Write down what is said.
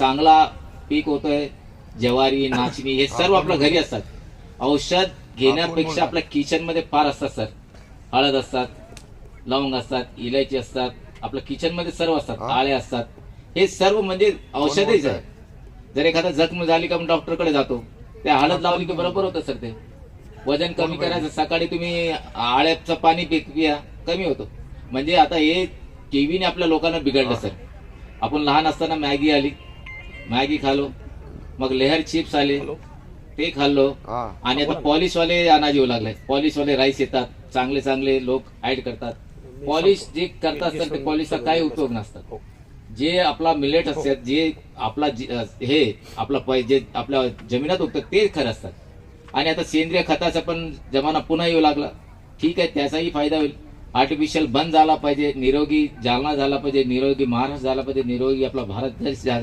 चांगला पीक होतोय ज्वारी नाचणी हे सर्व आपल्या घरी असतात. औषध घेण्यापेक्षा आपल्या किचनमध्ये फार असतात सर. हळद असतात लवंग असतात इलायची असतात आपल्या किचनमध्ये सर्व असतात. आळे असतात. हे सर्व म्हणजे औषधच? आहे. जर एखादा जखम झाली का डॉक्टरकडे जातो. ते हळद लावली की बरोबर होतं सर ते. वजन कमी करायचं सकाळी तुम्ही आळ्याचं पाणी पिया कमी होतो. म्हणजे आता हे टीव्हीने आपल्या लोकांना बिघडलं सर. आपण लहान असताना मॅगी आली मॅगी खालो मग लेहर चिप्स आले ते खाल्लो. हा. आणि आता पॉलिशवाले अनाज येऊ लागले. पॉलिशवाले राईस येतात. चांगले चांगले लोक ऍड करतात. पॉलिश जे करतात तर ते पॉलिशचा काही उपयोग नसतात. जे आपला मिलेट असतात जे आपला हे आपला जे आपल्या जमिनात उगतं ते खरं असतात. आणि आता सेंद्रिय खताचा पण जमाना पुन्हा येऊ लागला. ठीक आहे त्याचाही फायदा होईल. आर्टिफिशियल बंद झाला पाहिजे निरोगी जालना झाला पाहिजे निरोगी महाराष्ट्र झाला पाहिजे निरोगी आपला भारत देश झाला.